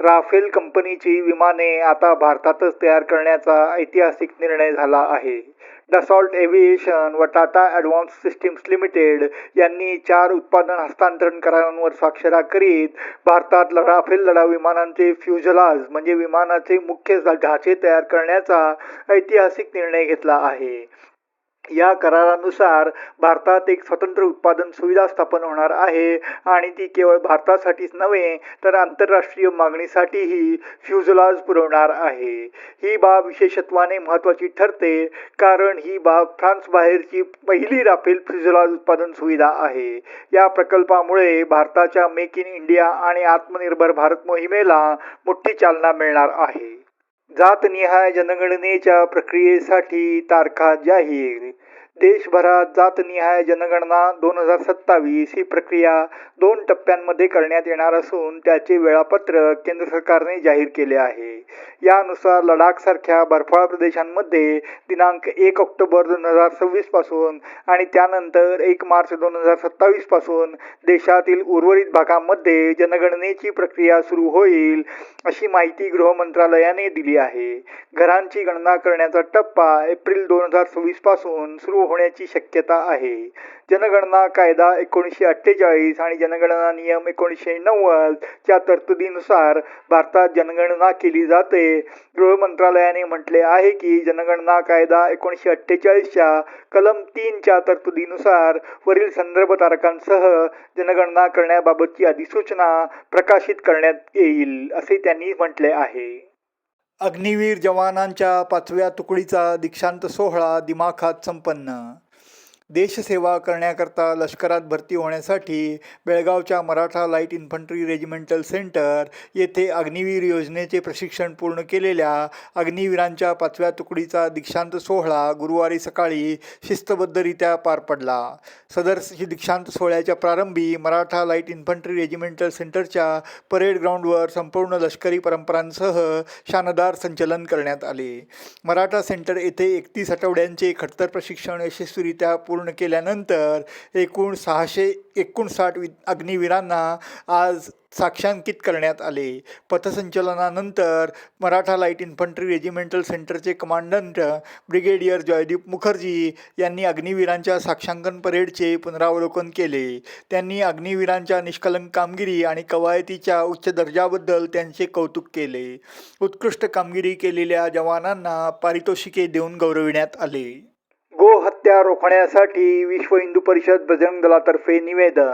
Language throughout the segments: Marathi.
राफेल कंपनीची विमाने आता भारतातच तयार करण्याचा ऐतिहासिक निर्णय झाला आहे. डसॉल्ट एव्हिएशन व टाटा ॲडव्हान्स सिस्टीम्स लिमिटेड यांनी चार उत्पादन हस्तांतरण करारांवर स्वाक्षऱ्या करीत भारतात ल- राफेल लढाऊ विमानांचे फ्युजलाज म्हणजे विमानाचे मुख्य ढाचे तयार करण्याचा ऐतिहासिक निर्णय घेतला आहे. या करारानुसार भारतात एक स्वतंत्र उत्पादन सुविधा स्थापन होणार आहे. आणि ती केवळ भारतासाठीच नव्हे तर आंतरराष्ट्रीय मागणीसाठीही फ्युजलाज पुरवणार आहे. ही बाब विशेषत्वाने महत्त्वाची ठरते कारण ही बाब फ्रान्सबाहेरची पहिली राफेल फ्युजलाज उत्पादन सुविधा आहे. या प्रकल्पामुळे भारताच्या मेक इन इंडिया आणि आत्मनिर्भर भारत मोहिमेला मोठी चालना मिळणार आहे. जातनिहाय जनगणनेच्या प्रक्रियेसाठी तारखा जाहीर. देशभरात जातनिहाय जनगणना दोन हजार सत्तावीस ही प्रक्रिया दोन टप्प्यांमध्ये करण्यात येणार असून त्याचे वेळापत्रक केंद्र सरकारने जाहीर केले आहे. यानुसार लडाखसारख्या बर्फाळ प्रदेशांमध्ये दिनांक एक ऑक्टोबर दोन हजार सव्वीसपासून आणि त्यानंतर एक मार्च दोन हजार सत्तावीसपासून देशातील उर्वरित भागामध्ये जनगणनेची प्रक्रिया सुरू होईल अशी माहिती गृह मंत्रालयाने दिली आहे. घरांची गणना करण्याचा टप्पा एप्रिल दोन हजार सव्वीसपासून सुरू होण्याची शक्यता आहे. जनगणना कायदा एकोणीसशे अठ्ठेचाळीस आणि जनगणना नियम एकोणीसशे नव्वद च्या तरतुदीनुसार भारतात जनगणना केली जाते. गृह मंत्रालयाने म्हटले आहे की जनगणना कायदा एकोणीसशे अठ्ठेचाळीसच्या कलम तीनच्या तरतुदीनुसार वरील संदर्भ तारखांसह जनगणना करण्याबाबतची अधिसूचना प्रकाशित करण्यात येईल असे त्यांनी म्हटले आहे. अग्निवीर जवानांच्या पाचव्या तुकडीचा दीक्षांत सोहळा दिमाखात संपन्न. देशसेवा करण्याकरता लष्करात भरती होण्यासाठी बेळगावच्या Maratha light infantry regimental centre येथे अग्निवीर योजनेचे प्रशिक्षण पूर्ण केलेल्या अग्निवीरांच्या पाचव्या तुकडीचा दीक्षांत सोहळा गुरुवारी सकाळी शिस्तबद्धरित्या पार पडला. सदर दीक्षांत सोहळ्याच्या प्रारंभी मराठा लाइट इन्फंट्री रेजिमेंटल सेंटरच्या परेड ग्राउंडवर संपूर्ण लष्करी परंपरांसह शानदार संचलन करण्यात आले. मराठा सेंटर येथे एकतीस आठवड्यांचे खडतर प्रशिक्षण यशस्वीरित्या पूर्ण पूर्ण केल्यानंतर एकूण सहाशे एकोणसाठ वि अग्निवीरांना आज साक्षांकित करण्यात आले. पथसंचलनानंतर मराठा लाइट इन्फंट्री रेजिमेंटल सेंटरचे कमांडंट ब्रिगेडियर जयदीप मुखर्जी यांनी अग्निवीरांच्या साक्षांकन परेडचे पुनरावलोकन केले. त्यांनी अग्निवीरांच्या निष्कलंक कामगिरी आणि कवायतीच्या उच्च दर्जाबद्दल त्यांचे कौतुक केले. उत्कृष्ट कामगिरी केलेल्या जवानांना पारितोषिके देऊन गौरविण्यात आले. गोहत्या रोखण्यासाठी विश्व हिंदू परिषद बजरंग दलातर्फे निवेदन.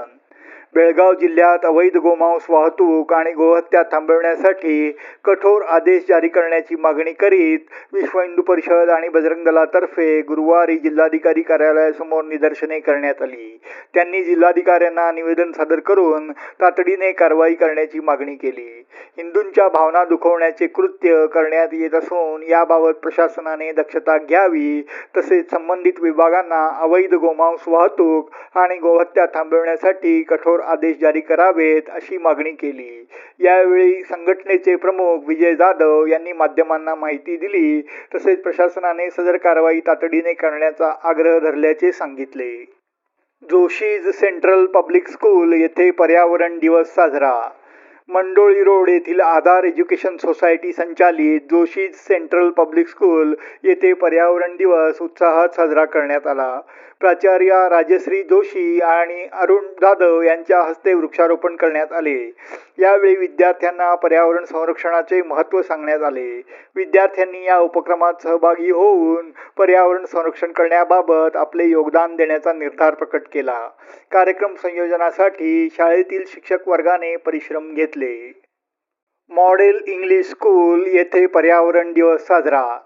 बेळगाव जिल्ह्यात अवैध गोमांस वाहतूक आणि गोहत्या थांबवण्यासाठी कठोर आदेश जारी करण्याची मागणी करीत विश्व हिंदू परिषद आणि बजरंग दलातर्फे गुरुवारी जिल्हाधिकारी कार्यालयासमोर निदर्शने करण्यात आली. त्यांनी जिल्हाधिकाऱ्यांना निवेदन सादर करून तातडीने कारवाई करण्याची मागणी केली. हिंदू हिंदूंच्या भावना दुखवण्याचे कृत्य करण्यात येत असून याबाबत प्रशासनाने दक्षता घ्यावी तसेच संबंधित विभागांना अवैध गोमांस वाहतूक आणि गोहत्या थांबविण्यासाठी कठोर आदेश जारी करावेत अशी मागणी केली. यावेळी संघटनेचे प्रमुख विजय जाधव यांनी माध्यमांना माहिती दिली तसेच प्रशासनाने सदर कारवाई तातडीने करण्याचा आग्रह धरल्याचे सांगितले. जोशीज सेंट्रल पब्लिक स्कूल येथे पर्यावरण दिवस साजरा मंडोळी रोड येथील आधार एज्युकेशन सोसायटी संचालित जोशी सेंट्रल पब्लिक स्कूल येथे पर्यावरण दिवस उत्साहात साजरा करण्यात आला. प्राचार्य राजश्री जोशी आणि अरुण जाधव यांच्या हस्ते वृक्षारोपण करण्यात आले. यावेळी विद्यार्थ्यांना पर्यावरण संरक्षणाचे महत्त्व सांगण्यात आले. विद्यार्थ्यांनी या उपक्रमात सहभागी होऊन पर्यावरण संरक्षण करण्याबाबत आपले योगदान देण्याचा निर्धार प्रकट केला. कार्यक्रम संयोजनासाठी शाळेतील शिक्षक वर्गाने परिश्रम घेतले. मॉडेल इंग्लिश स्कूल येथे पर्यावरण दिवस साजरा.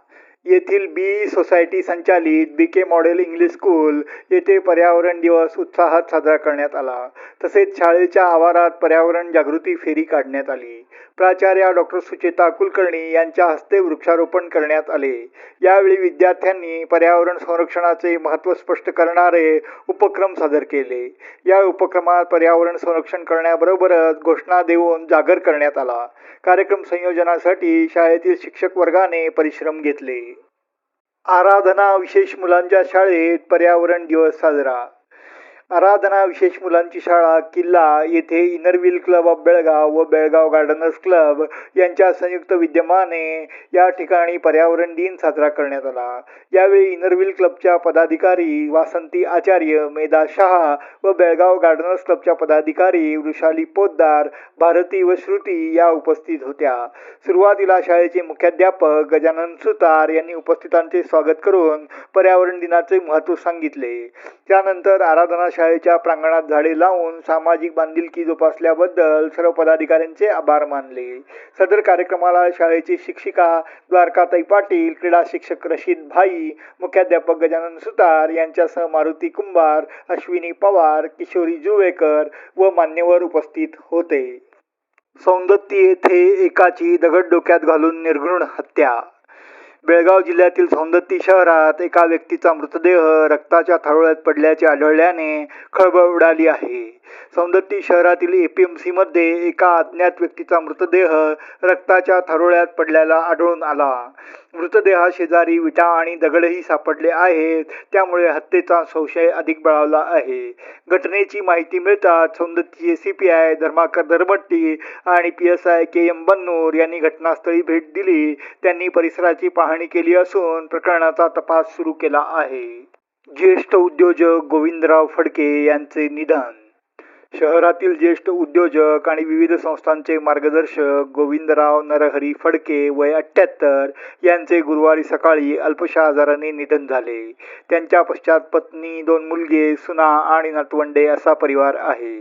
येथील बी सोसायटी संचालित B K model English school येथे पर्यावरण दिवस उत्साहात साजरा करण्यात आला. तसेच शाळेच्या आवारात पर्यावरण जागृती फेरी काढण्यात आली. प्राचार्या डॉक्टर सुचेता कुलकर्णी यांच्या हस्ते वृक्षारोपण करण्यात आले. यावेळी विद्यार्थ्यांनी पर्यावरण संरक्षणाचे महत्त्व स्पष्ट करणारे उपक्रम सादर केले. या उपक्रमात पर्यावरण संरक्षण करण्याबरोबरच घोषणा देऊन जागर करण्यात आला. कार्यक्रम संयोजनासाठी शाळेतील शिक्षक वर्गाने परिश्रम घेतले. आराधना विशेष मुलांच्या शाळेत पर्यावरण दिवस साजरा आराधना विशेष मुलांची शाळा किल्ला येथे इनरव्हील क्लब ऑफ बेळगाव व बेळगाव गार्डनर्स क्लब यांच्या संयुक्त विद्यमाने या ठिकाणी पर्यावरण दिन साजरा करण्यात आला. यावेळी इनरव्हील क्लबच्या पदाधिकारी वासंती आचार्य मेधा शहा व बेळगाव गार्डनर्स क्लबच्या पदाधिकारी वृषाली पोद्दार भारती व श्रुती या उपस्थित होत्या. सुरुवातीला शाळेचे मुख्याध्यापक गजानन सुतार यांनी उपस्थितांचे स्वागत करून पर्यावरण दिनाचे महत्त्व सांगितले. त्यानंतर आराधना शाळेच्या प्रांगणात झाडे लावून सामाजिक बांधिलकी जोपासल्याबद्दल सर्व पदाधिकाऱ्यांचे आभार मानले. सदर कार्यक्रमाला शाळेची शिक्षिका द्वारकाताई पाटील क्रीडा शिक्षक रशीद भाई मुख्याध्यापक गजानन सुतार यांच्यासह मारुती कुंभार अश्विनी पवार किशोरी जुवेकर व मान्यवर उपस्थित होते. सौंदत्ती येथे एकाची दगड डोक्यात घालून निर्घृण हत्या बेळगाव जिल्ह्यातील सौंदत्ती शहरात एका व्यक्तीचा मृतदेह रक्ताच्या थारोळ्यात पडल्याचे आढळल्याने खळबळ उडाली आहे. सौंदत्ती शहरातील एपीएमसी मध्ये एका अज्ञात व्यक्तीचा मृतदेह रक्ताच्या थारोळ्यात पडल्याला आढळून आला. मृतदेहाशेजारी विटा आणि दगडही सापडले आहेत. त्यामुळे हत्येचा संशय अधिक बळावला आहे. घटनेची माहिती मिळताच सौंदत्तीचे C P I Dharmakar Darbatti आणि P S I K M Bannur यांनी घटनास्थळी भेट दिली. त्यांनी परिसराची पाहणी केली असून प्रकरणाचा तपास सुरू केला आहे. ज्येष्ठ उद्योजक गोविंदराव फडके यांचे निधन शहरातील ज्येष्ठ उद्योजक आणि विविध संस्थांचे मार्गदर्शक गोविंदराव नरहरी फडके वय अठ्ठ्याहत्तर यांचे गुरुवारी सकाळी अल्पशा आजाराने निधन झाले. त्यांच्या पश्चात पत्नी दोन मुलगे सुना आणि नातवंडे असा परिवार आहे.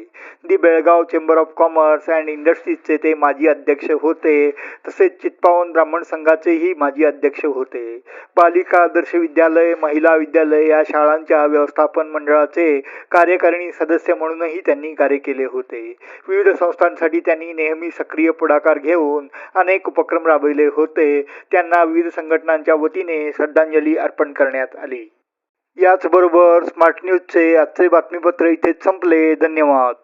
The Belgaum chamber of commerce and इंडस्ट्रीजचे ते माजी अध्यक्ष होते. तसेच चित्पावन ब्राह्मण संघाचेही माजी अध्यक्ष होते. बालिका आदर्श विद्यालय महिला विद्यालय या शाळांच्या व्यवस्थापन मंडळाचे कार्यकारिणी सदस्य म्हणूनही त्यांनी कार्य केले होते. विविध संस्थांसाठी त्यांनी नेहमी सक्रिय पुढाकार घेऊन अनेक उपक्रम राबविले होते. त्यांना विविध संघटनांच्या वतीने श्रद्धांजली अर्पण करण्यात आली. याचबरोबर स्मार्ट न्यूजचे आजचे बातमीपत्र इथेच संपले. धन्यवाद.